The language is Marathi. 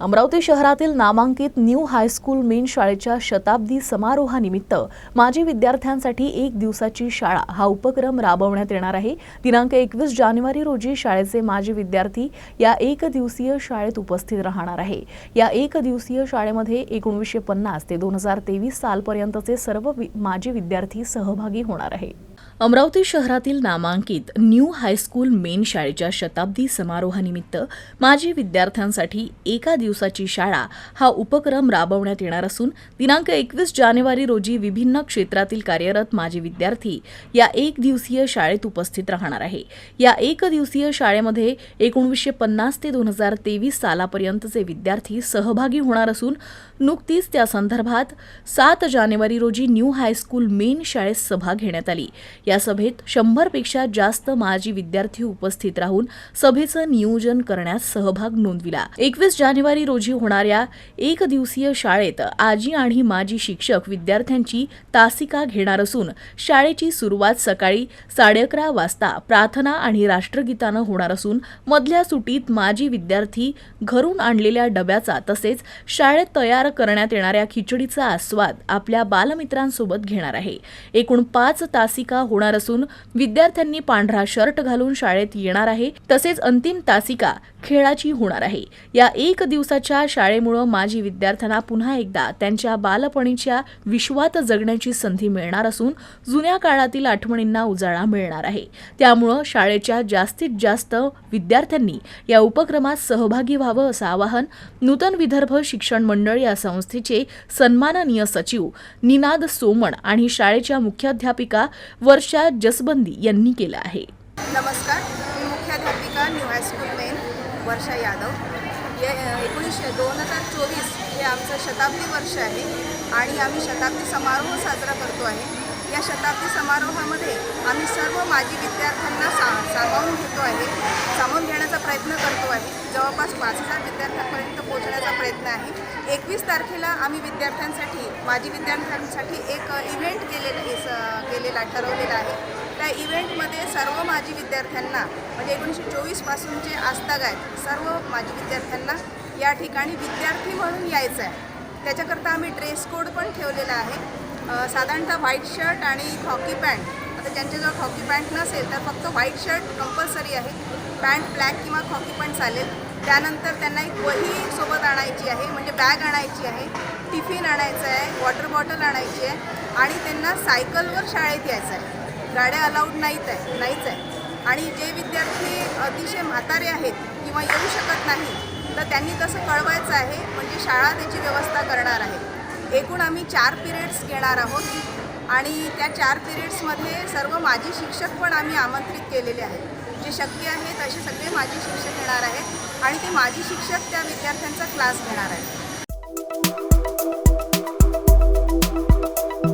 अमरावती शहरातील नामांकित न्यू हायस्कूल मेन शाळेच्या शताब्दी समारोहानिमित्त माजी विद्यार्थ्यांसाठी एक दिवसाची शाळा हा उपक्रम राबवण्यात येणार आहे. दिनांक एकवीस जानेवारी रोजी शाळेचे माजी विद्यार्थी या एक दिवसीय शाळेत उपस्थित राहणार आहे. या एक दिवसीय शाळेमध्ये एकोणीसशे पन्नास ते दोन हजार तेवीस सालपर्यंतचे सर्व वि- माजी विद्यार्थी सहभागी होणार आहे. अमरावती शहरातील नामांकित न्यू हायस्कूल मेन शाळेच्या शताब्दी समारोहानिमित्त माजी विद्यार्थ्यांसाठी एका दिवसाची शाळा हा उपक्रम राबवण्यात येणार असून दिनांक एकवीस जानेवारी रोजी विभिन्न क्षेत्रातील कार्यरत माजी विद्यार्थी या एक दिवसीय शाळेत उपस्थित राहणार आहे. या एक दिवसीय शाळेमध्ये एकोणीसशे पन्नास ते दोन हजार तेवीस सालापर्यंतचे विद्यार्थी सहभागी होणार असून नुकतीच त्या संदर्भात सात जानेवारी रोजी न्यू हायस्कूल मेन शाळेत सभा घेण्यात आली. या सभेत शंभरपेक्षा जास्त माजी विद्यार्थी उपस्थित राहून सभेचं नियोजन करण्यास सहभाग नोंदविला. एकवीस जानेवारी रोजी होणाऱ्या एक दिवसीय शाळेत आजी आणि माजी शिक्षक विद्यार्थ्यांची तासिका घेणार असून शाळेची सुरुवात सकाळी साडे अकरा वाजता प्रार्थना आणि राष्ट्रगीतानं होणार असून मधल्या सुटीत माजी विद्यार्थी घरून आणलेल्या डब्याचा तसेच शाळेत तयार करण्यात येणाऱ्या खिचडीचा आस्वाद आपल्या बालमित्रांसोबत घेणार आहे. एकूण पाच तासिका होणार असून विद्यार्थ्यांनी पांढरा शर्ट घालून शाळेत येणार आहे. तसेच अंतिम तासिका खेळाची होणार आहे. या एक दिवसाच्या शाळेमुळं माजी विद्यार्थ्यांना पुन्हा एकदा त्यांच्या बालपणीच्या विश्वात जगण्याची संधी मिळणार असून जुन्या काळातील आठवणींना उजाळा मिळणार आहे. त्यामुळं शाळेच्या जास्तीत जास्त विद्यार्थ्यांनी या उपक्रमात सहभागी व्हावं असं आवाहन नूतन विदर्भ शिक्षण मंडळ या संस्थेचे सन्माननीय सचिव निनाद सोमण आणि शाळेच्या मुख्याध्यापिका वर्ष जसबंदी यांनी केलं आहे. नमस्कार मी मुख्याध्यापिका new high school main Varsha Yadav. ये एकोणीसशे दोन हजार चोवीस हे आमचं शताब्दी वर्ष आहे आणि आम्ही शताब्दी समारोह साजरा करतो आहे. या शताब्दी समारोहामध्ये आम्ही सर्व माजी विद्यार्थ्यांना सा सामावून घेतो आहे सामावून घेण्याचा प्रयत्न करतो आहे. जवळपास पाच हजार विद्यार्थ्यांपर्यंत प्रयत्न आहे. एकवीस तारखेला आम्ही विद्यार्थ्यांसाठी माजी विद्यार्थ्यांसाठी एक इव्हेंट केलेला स- केलेला ठरवलेला आहे. त्या इव्हेंटमध्ये सर्व माजी विद्यार्थ्यांना म्हणजे एकोणीसशे चोवीसपासूनचे आहेत सर्व माजी विद्यार्थ्यांना या ठिकाणी विद्यार्थी म्हणून यायचं आहे त्याच्याकरता आम्ही ड्रेस कोड पण ठेवलेला आहे. साधारणतः व्हाईट शर्ट आणि हॉकी पॅन्ट आता ज्यांच्याजवळ हॉकी पॅन्ट नसेल तर फक्त व्हाईट शर्ट कंपल्सरी आहे. पॅन्ट ब्लॅक किंवा हॉकी पॅन्ट चालेल. त्यानंतर त्यांना एक वही सोबत आणायची आहे म्हणजे बॅग आणायची आहे टिफिन आणायचं आहे वॉटर बॉटल आणायची आहे आणि त्यांना सायकलवर शाळेत यायचं आहे. गाड्या अलाउड नाहीत आहे नाहीच आहे. आणि जे विद्यार्थी अतिशय म्हातारे आहेत किंवा येऊ शकत नाही तर त्यांनी तसं कळवायचं आहे म्हणजे शाळा त्याची व्यवस्था करणार आहे. एकूण आम्ही चार पिरियड्स घेणार आहोत आणि त्या चार पिरियड्समध्ये सर्व माजी शिक्षक पण आम्ही आमंत्रित केलेले आहेत. जे शक्य आहे तसे सगळे माजी शिक्षक येणार आहेत. आणि ते माझी शिक्षक त्या विद्यार्थ्यांचा क्लास घेणार आहेत.